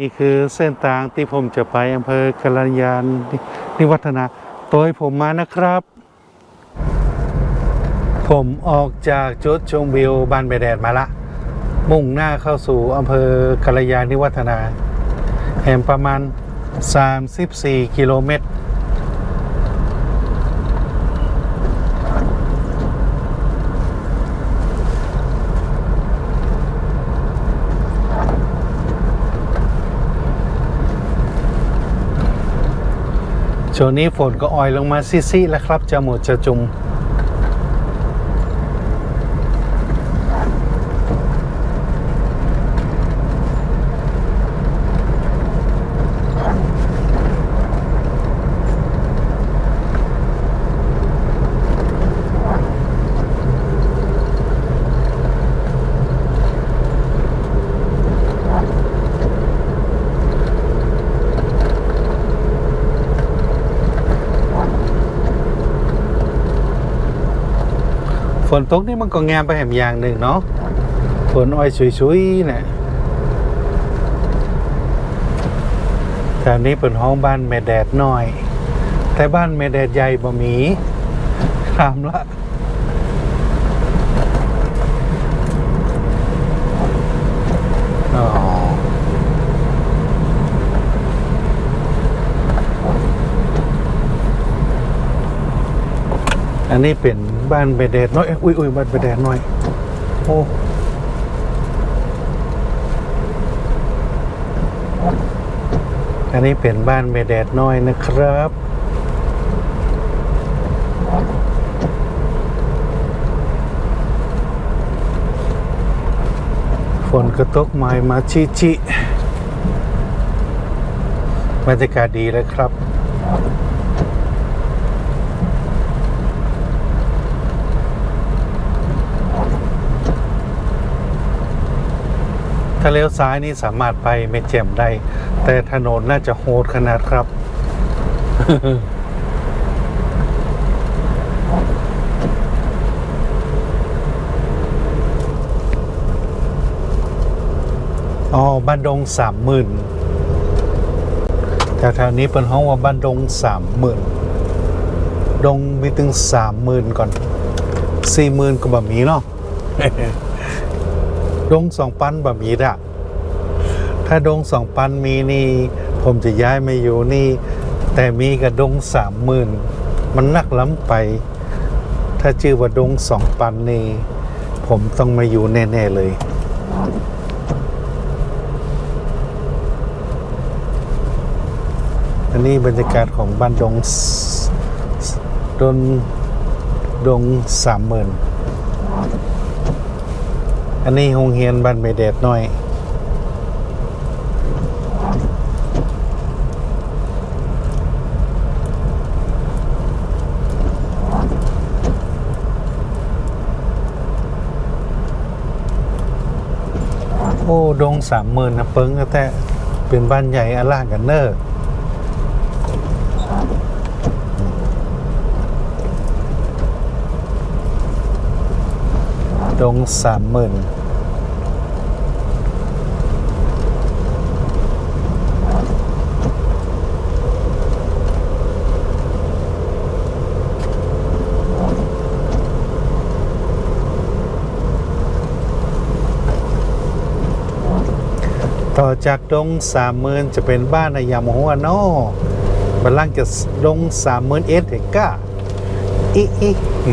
นี่คือเส้นทางที่ผมจะไปอำเภอกัลยาณนิวัฒนาโดยผมมานะครับ ผมออกจากจุดชมวิวบ้านใบแดดมาละ มุ่งหน้าเข้าสู่อำเภอกัลยาณนิวัฒนา แห่งประมาณ 34 กิโลเมตร ช่วงนี้ฝนก็อ่อยลงมาซิๆแล้วครับ จะหมดจะจุม นตกนี่มันก็งามไปแหมอย่างหนึ่งเนาะฝนอ้อยชุยๆเนี่ยแถวนี้เป็นห้องบ้านแม่แดดน้อย แต่บ้านแม่แดดใหญ่บ่มีถามละอ๋ออันนี้เป็น บ้านเบแดดน้อยอุ้ยอุ้ยบ้านเบแดดน้อย โอ้อันนี้เป็นบ้านเบแดดน้อยนะครับ ฝนกระตกไม้มาชิชิบรรยากาศดีเลยครับ ถ้าเลี้ยวซ้ายนี่สามารถไปไม่เจ็มได้ แต่ถนนน่าจะโหดขนาดครับ อ๋อบ้านดงสามหมื่นแถวๆนี้เป็นห้องว่าบ้านดงสามหมื่นดงมีถึงสามหมื่นก่อนสี่หมื่นก็แบบมีเนาะ ดงสองปันบะมีดะถ้าดงสองปันมีนี่ ผมจะย้ายมาอยู่นี่ แต่มีกับดงสามหมื่นมันนักล้ำไป ถ้าชื่อว่าดงสองปันนี่ ผมต้องมาอยู่แน่ ๆ เลยอันนี้บรรยากาศของบ้านดงดนดงสามหมื่น อันนี้โรงเรียนบ้านไม่แดดน้อย โอ้ ดงสามหมื่นนะเปิงก็แต่เป็นบ้านใหญ่อล่ากันเนอร์ ดงสามหมื่นต่อจากดงสามหมื่นจะเป็นบ้านในยามหัวโนบันลังจะดงสามหมื่นเอ็ดเอกก้าอีอีอ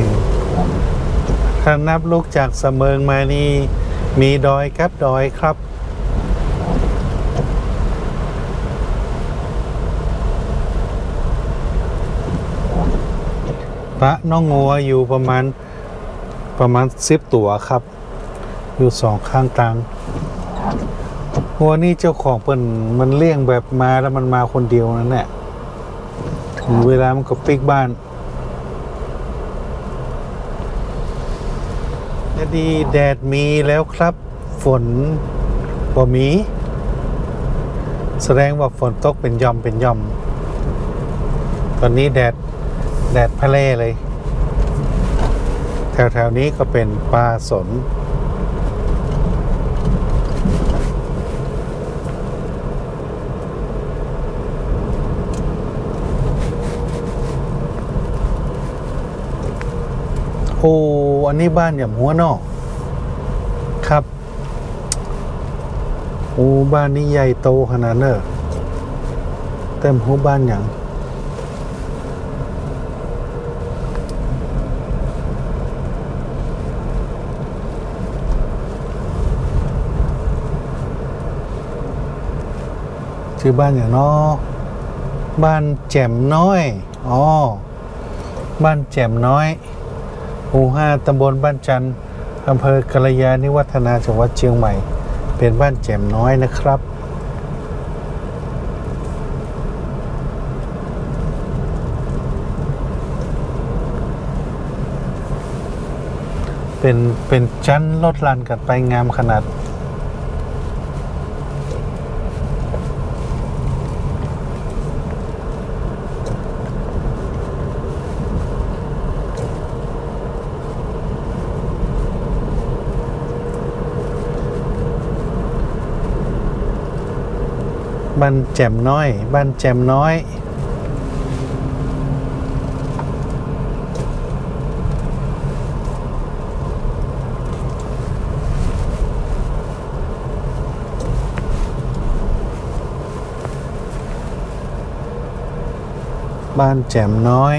ถ้านับลูกจากเสมิงมานี่ มีดอยครับดอยครับ พระน้องงัวอยู่ประมาณประมาณสิบตัวครับ อยู่สองข้างทางวัวนี่เจ้าของเปิ่นมันเลี้ยงแบบมาแล้วมันมาคนเดียวนั่นแหละถึงเวลามันก็ปิกบ้านจะ ดีแดดมีแล้วครับ ฝนบ่มี แสดงว่าฝนตกเป็นย่อมเป็นย่อม ตอนนี้แดด แดดพะเลเลย แถวๆนี้ก็เป็นปลาสน โอ้อันนี้บ้านอย่างหัวนอกครับโอ้บ้านนี้ใหญ่โตขนาดเนอะเต็มหัวบ้านอย่างชื่อบ้านอย่างนอบ้านแจ่มน้อย อ๋อ บ้านแจ่มน้อย หมู่ห้าตำบลบ้านจันทร์อำเภอกระยานิวัฒนาจังหวัดเชียงใหม่ เป็นบ้านแจ่มน้อยนะครับ เป็นเป็นชั้นลดลันกันไปงามขนาด บ้านแจ่มน้อย บ้านแจ่มน้อยบ้านแจ่มน้อย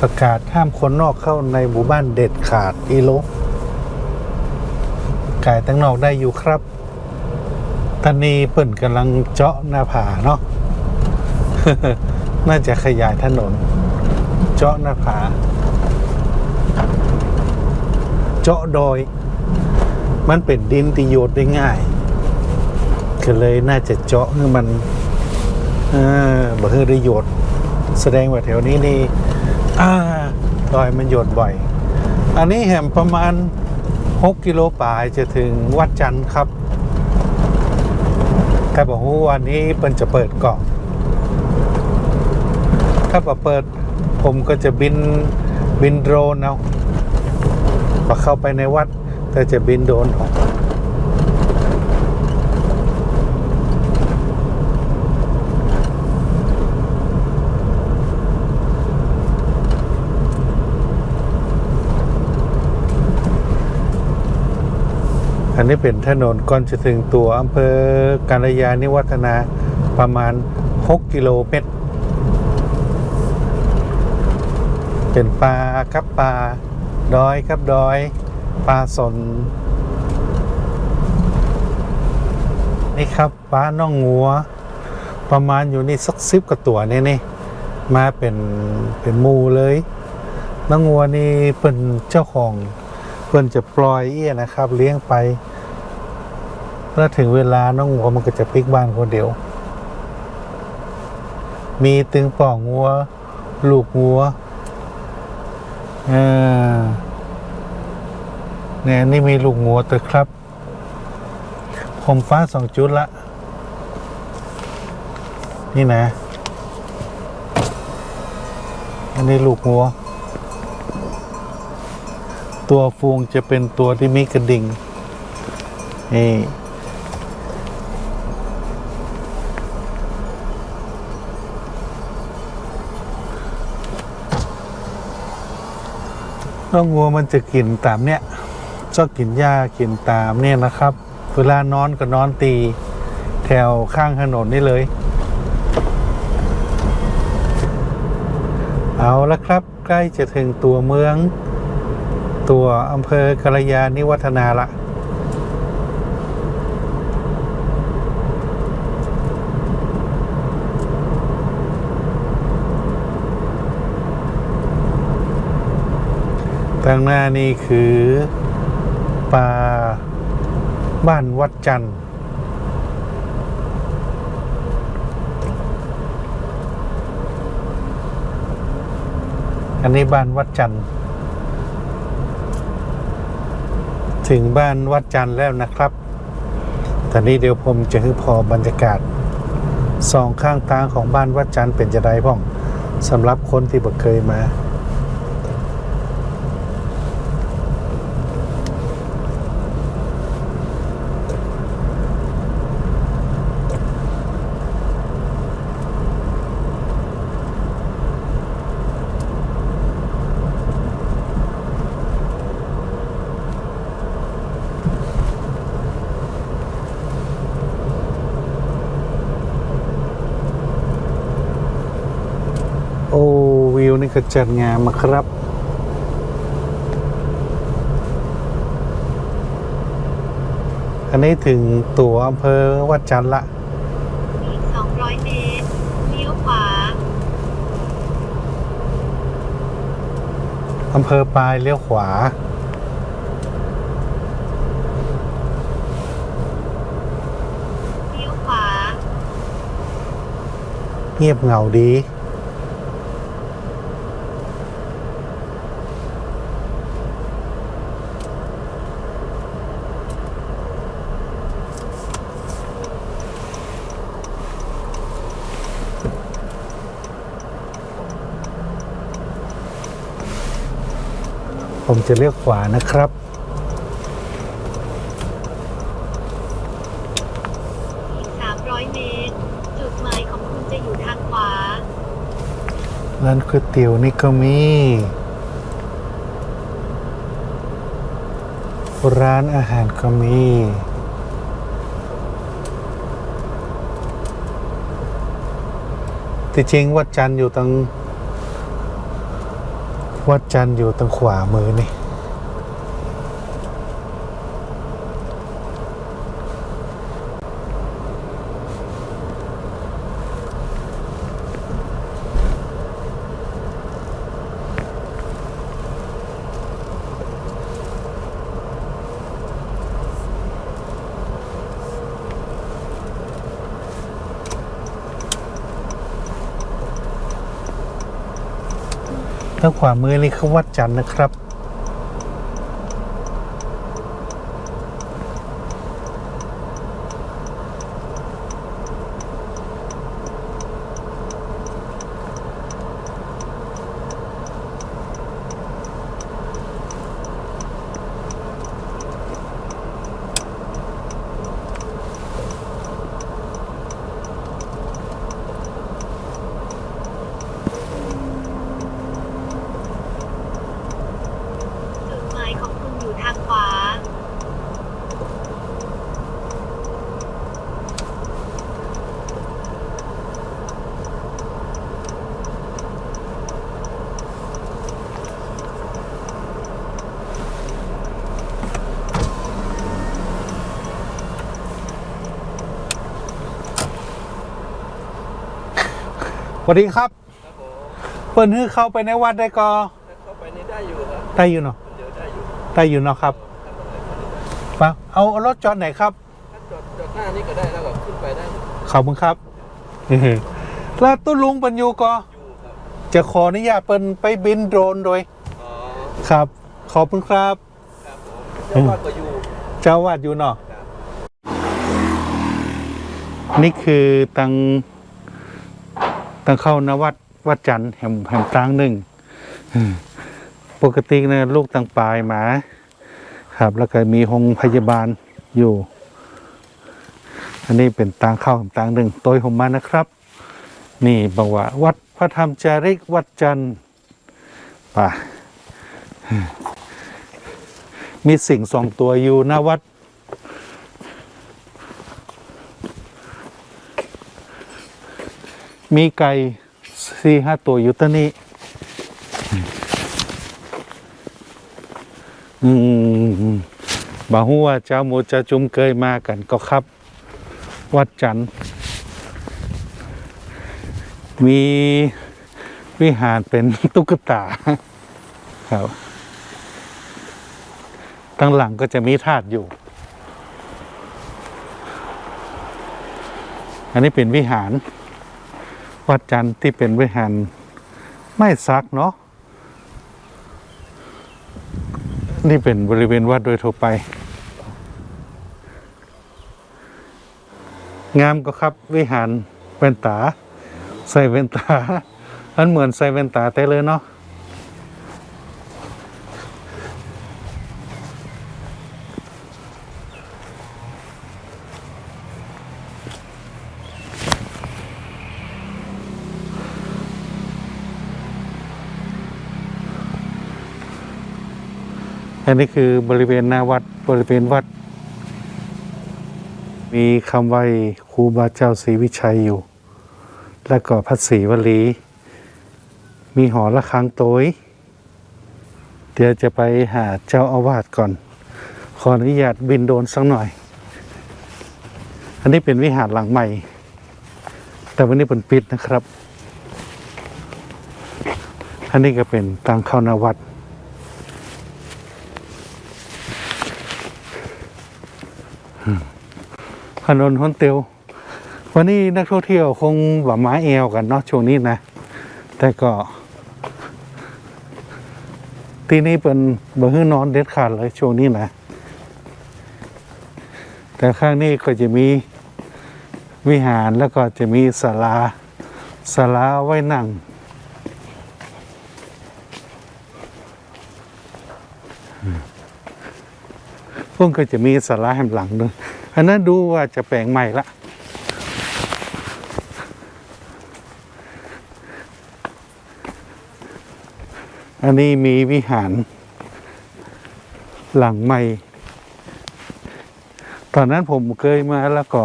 ประกาศห้ามคนนอกเข้าในหมู่บ้านเด็ดขาดอีโลกายตั้งนอกได้อยู่ครับตอนนี้เปิ่นกำลังเจาะหน้าผาเนาะน่าจะขยายถนน เจาะหน้าผา เจาะดอย มันเป็นดินที่โยดได้ง่ายก็เลยน่าจะเจาะให้มันเออบ่ให้ได้โยดแสดงว่าแถวนี้นี่อ่าดอยมันโยดบ่อย อันนี้แหมประมาณ 6กิโลปลายจะถึงวัดจันทร์ครับ แต่บอกว่าวันนี้เปิ้นจะเปิดก่อนถ้าเปิดผมก็จะบินบินโดรนเอาพอเข้าไปในวัดแต่จะบินโดรนออก อันนี้เป็นถนนก่อนจะถึงตัวอำเภอกาลยานิวัฒนาประมาณ 6 กิโลเมตร เป็นปลาครับปลาดอยครับดอยปลาสนนี่ครับปลาน่องงัว ประมาณอยู่นี่สักสิบกว่าตัวนี่นี่มาเป็นเป็นมูเลยน้องงัวนี่เป็นเจ้าของ เพื่อนจะปล่อยเอี้ยนะครับ เลี้ยงไปแล้วถึงเวลาน้องงัวมันก็จะพลิกบ้านคนเดียว มีตึงป่องงัว ลูกงัวเออเนี่ยนี่มีลูกงัวตัวครับผมฟ้าสองจุดละ นี่นะ อันนี้ลูกงัว ตัวฟูงจะเป็นตัวที่มีกระดิ่งนี่น้องวัวมันจะกินตามเนี้ยชอบกินหญ้ากินตามเนี่ยนะครับ เวลานอนก็นอนตี แถวข้างถนนนี่เลย เอาละครับ ใกล้จะถึงตัวเมือง ตัวอำเภอกระยานิวัฒนาละทางหน้านี่คือป่าบ้านวัดจันทร์อันนี้บ้านวัดจันทร์ ถึงบ้านวัดจันทร์แล้วนะครับ ตอนนี้เดี๋ยวผมจะให้พอบรรยากาศสองข้างทางของบ้านวัดจันทร์เป็นจะได้พ่องสำหรับคนที่บ่เคยมา นี่ก็จัดงานมาครับอันนี้ถึงตัวอำเภอวัดจันทร์ละอีก200 เมตร เลี้ยวขวา อำเภอปลายเลี้ยวขวา เลี้ยวขวา เงียบเหงาดี จะเลือกขวานะครับอีก300 เมตร จุดหมายของคุณจะอยู่ทางขวา ร้านก๋วยเตี๋ยวนี่ก็มี ร้านอาหารก็มี ที่จริงวัดจันทร์อยู่ตรงวัดจันทร์อยู่ตรงขวามือนี่ ทางขวามือนี่คือวัดจันทร์นะครับ จุดหมายของคุณอยู่ทางขวา สวัสดีครับ เปิ้นฮื้อเข้าไปในวัดได้ก็เข้าไปนี่ได้อยู่ครับได้อยู่เนาะเดี๋ยวได้อยู่ได้อยู่เนาะครับปะเอาเอารถจอดไหนครับถ้าจอดจอดหน้านี่ก็ได้แล้วก็ขึ้นไปได้อยู่ขอบคุณครับแล้วตุ้ลุงปัญญูก็ครับจะขออนุญาตเปิ้นไปบินโดรนโดยอ๋อครับ ขอบคุณครับครับผมเจ้าว่าก็อยู่เจ้าวาดอยู่เนาะครับนี่คือตัง ตังเข้านวัดวัดจันทร์แห่งแห่งกลางหนึ่งปกติเนี่ยลูกตังปลายหมา ครับ แล้วก็มีห้องพยาบาลอยู่ อันนี้เป็นตางเข้าแห่งตางหนึ่งโดยผมมานะครับ นี่บอกว่า วัดพระธรรมจาริกวัดจันทร์ป่ะมีสิ่งสองตัวอยู่หน้าวัด มีไก่สี่ห้าตัวอยู่ตัวนี้อืมบาหัวเจ้าหมูเจ้าจุมเคยมากันก็ครับ วัดจันทร์มีวิหารเป็นตุ๊กตาครับตั้งหลังก็จะมีธาตุอยู่ อันนี้เป็นวิหาร วัดจันทร์ที่เป็นวิหารไม่ซักเนาะนี่เป็นบริเวณวัดโดยทั่วไป งามก็ครับวิหารแว่นตา ใส่แว่นตาอันเหมือนใส่แว่นตาแต่เลยเนาะ อันนี้คือบริเวณหน้าวัดบริเวณวัด มีคำไหว้ครูบาเจ้าศรีวิชัยอยู่ แล้วก็พระศรีวลี มีหอระฆังโตยเดี๋ยวจะไปหาเจ้าอาวาสก่อน ขออนุญาตบินโดนสักหน่อย อันนี้เป็นวิหารหลังใหม่ แต่วันนี้เป็นปิดนะครับ อันนี้ก็เป็นทางเข้านาวัด ถนนฮอนเตียววันนี้นักท่องเที่ยวคงหว่าไม้แอวกันเนาะช่วงนี้นะ แต่ก็ ที่นี่เป็นบ่ฮื้อนอนเด็ดขาดเลยช่วงนี้นะ แต่ข้างนี้ก็จะมีวิหารแล้วก็จะมีศาลาศาลาไว้นั่งพวกก็จะมีศาลาแห่งหลังด้วย อันนั้นดูว่าจะแปลงใหม่ละอันนี้มีวิหารหลังใหม่ ตอนนั้นผมเคยมาแล้วก็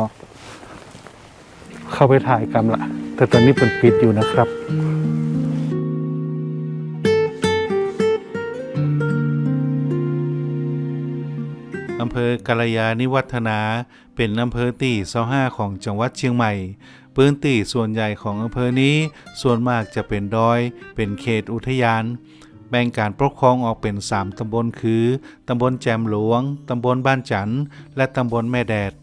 เข้าไปถ่ายกันละ แต่ตอนนี้เป็นปิดอยู่นะครับ ภอกาลยานิวัฒนา เป็นอำเภอที่25ของจังหวัดเชียงใหม่ พื้นที่ส่วนใหญ่ของอำเภอนี้ ส่วนมากจะเป็นดอย เป็นเขตอุทยาน แบ่งการปกครองออกเป็น 3 ตำบลคือ ตำบลแจมหลวง ตำบลบ้านจันทร์และตำบลแม่แดด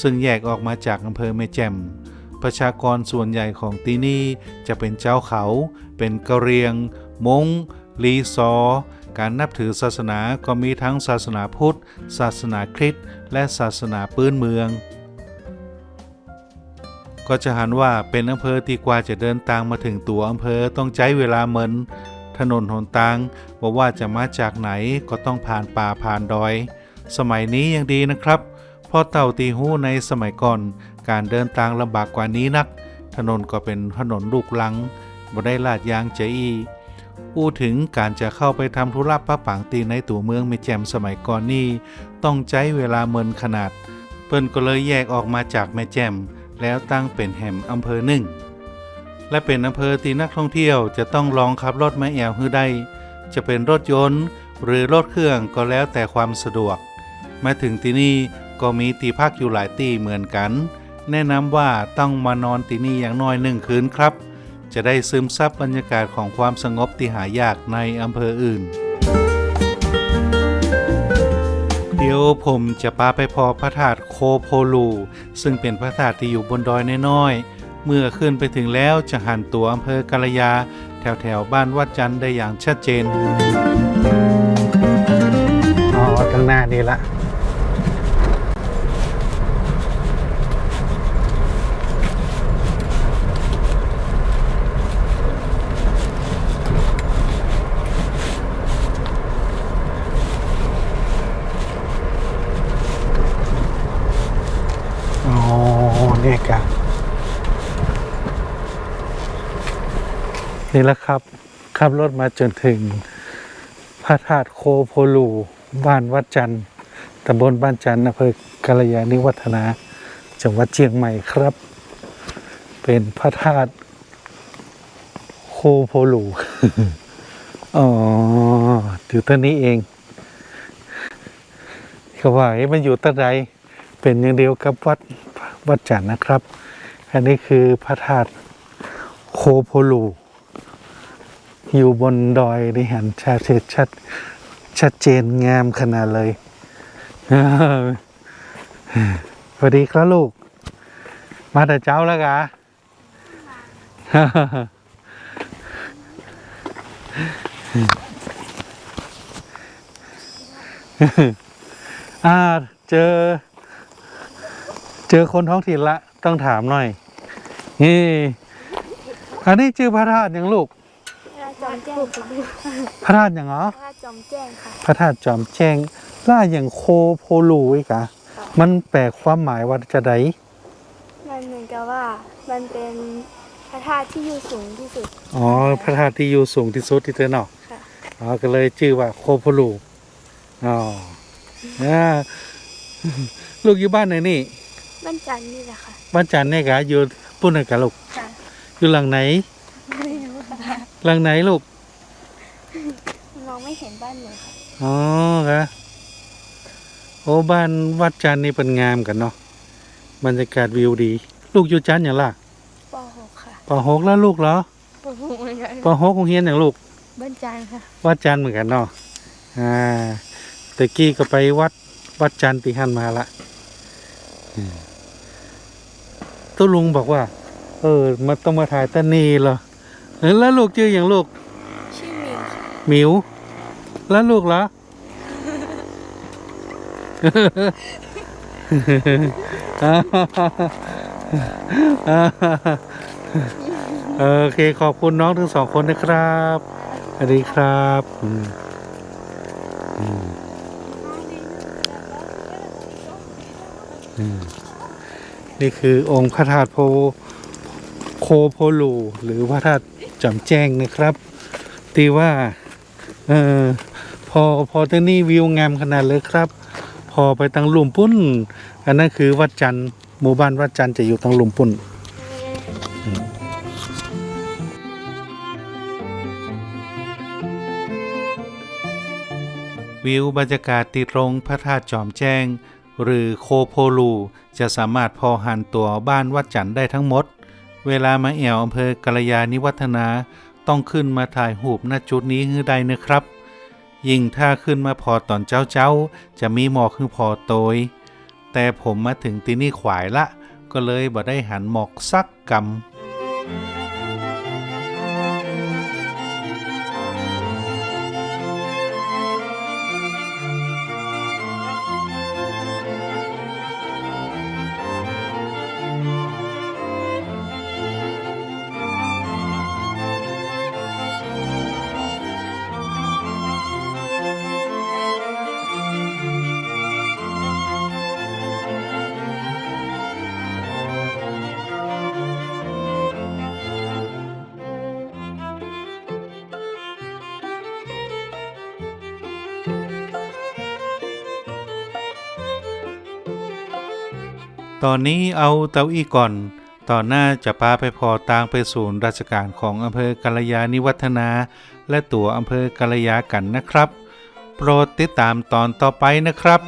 ซึ่งแยกออกมาจากอำเภอแม่แจ่มประชากรส่วนใหญ่ของที่นี่จะเป็นเจ้าเขา เป็นกะเหรียง มงลีซอ การนับถือศาสนาก็มีทั้งศาสนาพุทธ ศาสนาคริสต์และศาสนาปื้นเมือง ก็จะหันว่าเป็นอำเภอที่กว่าจะเดินทางมาถึงตัวอำเภอต้องใช้เวลาเหมือนถนนหนทางบอกว่าจะมาจากไหนก็ต้องผ่านป่าผ่านดอย สมัยนี้ยังดีนะครับเพราะเต่าตีหู้ในสมัยก่อน การเดินทางลำบากกว่านี้นัก ถนนก็เป็นถนนลูกลังบ่ได้ลาดยางเจ อีอู้ถึงการจะเข้าไปทำธุระปะปังตีในตัวเมืองไม่แจ่มสมัยก่อนนี่ต้องใช้เวลาเมินขนาด เปิ้นก็เลยแยกออกมาจากแม่แจ่มแล้วตั้งเป็นแห่มอำเภอหนึ่ง และเป็นอำเภอที่นักท่องเที่ยวจะต้องลองขับรถมาแอวฮื้อได้ จะเป็นรถยนต์ หรือรถเครื่องก็แล้วแต่ความสะดวก มาถึงที่นี่ก็มีตีพักอยู่หลายตีเหมือนกัน แนะนำว่าต้องมานอนที่นี่อย่างน้อยหนึ่งคืนครับ จะได้ซึมซับบรรยากาศของความสงบที่หายากในอำเภออื่น เดี๋ยวผมจะพาไปพอพระธาตุโคโพลู ซึ่งเป็นพระธาตุที่อยู่บนดอยน้อยๆ เมื่อขึ้นไปถึงแล้วจะหันตัวอำเภอกาลยา แถวๆบ้านวัดจันได้อย่างชัดเจนอ๋อตั้งหน้านี่ละ นี่กะนี่แหละครับ ขับรถมาจนถึง พระธาตุโคโพลูบ้านวัดจันทร์ตำบลบ้านจันทร์อำเภอกาลยานิวัฒนา จังหวัดเชียงใหม่ครับ เป็นพระธาตุโคโพลูอ๋ออยู่ต้นนี้เองเขาว่ามันอยู่ต้นใดเป็นอย่างเดียวกับวัด วัดจันทร์นะครับ อันนี้คือพระธาตุโคโพลูอยู่บนดอยนี่เห็นชัดชัดชัดเจนงามขนาดเลยสวัสดีครับลูก มาแต่เจ้าแล้วกะอ่าเจอ เจอคนท้องถิ่นละต้องถามหน่อย นี่ อันนี้ชื่อพระธาตุยังลูก พระจอมแจ้งค่ะพระธาตุอย่างเหรอ พระจอมแจ้งค่ะ พระธาตุจอมแจ้งล่าอย่างโคโพลูอีกอะมันแปลความหมายว่าจะไดมันเหมือนกับว่ามันเป็นพระธาตุที่อยู่สูงที่สุด อ๋อ พระธาตุที่อยู่สูงที่สุดที่เธอเนาะค่ะ อ๋อ ก็เลยชื่อว่าโคโพลู อ๋ออ่าลูกอยู่บ้านไหนนี่บ้าน จันทร์นี่แหละค่ะบ้านจันทร์เนี่ยกะอยู่ปุ่นไหนกะลูกค่ะอยู่หลังไหน ไม่รู้ค่ะหหลังไหนลูก มองไม่เห็นบ้านหนูค่ะอ๋อครับโอ้บ้านวัดจันทร์นี่เป็นงามกันเนาะบรรยากาศวิวดี ลูกอยู่จันทร์อย่างล่ะป .6 ค่ะปหกแล้วลูกเหรอป .6 เหมือนกันปหกคงเฮียนอย่างลูก บ้านจันทร์ค่ะ วัดจันทร์เหมือนกันเนาะอ่าตะกี้ก็ไปวัดวัดจันทร์ติหันมาละอืม ตู้ลุงบอกว่า เออมาต้องมาถ่ายตะนีเหรอเออแล้วลูกชื่ออย่างลูกชื่อมิวค่ะหมิว แล้วลูกเหรอโอเคขอบคุณน้องทั้งสองคนนะครับสวัสดีครับอืมอืมอืม นี่คือองค์พระธาตุโพโคโพลูหรือพระธาตุจำแจ้งนะครับ ตีว่าเออพอพอที่นี่วิวงามขนาดเลยครับ พอไปทางหลุมปุ้น อันนั้นคือวัดจันทร์หมู่บ้านวัดจันทร์จะอยู่ทางหลุมปุ้นวิวบรรยากาศติดรงพระธาตุจอมแจ้ง หรือโคโพลู จะสามารถพอหันตัวบ้านวัดจันได้ทั้งหมด เวลามาแอวอำเภอกัลยาณิวัฒนา ต้องขึ้นมาถ่ายหูปณจุดนี้ให้ได้นะครับ ยิ่งถ้าขึ้นมาพอตอนเจ้าเจ้า จะมีหมอกคือพอโตย แต่ผมมาถึงที่นี่ขวายละ ก็เลยบ่ได้หันหมอกสักกำ ตอนนี้เอาเตาอี้ก่อน ตอนหน้าจะพาไปพอตางไปศูนย์ราชการของอำเภอกัลยาณิวัฒนา และตัวอำเภอกัลยากันนะครับ โปรดติดตามตอนต่อไปนะครับ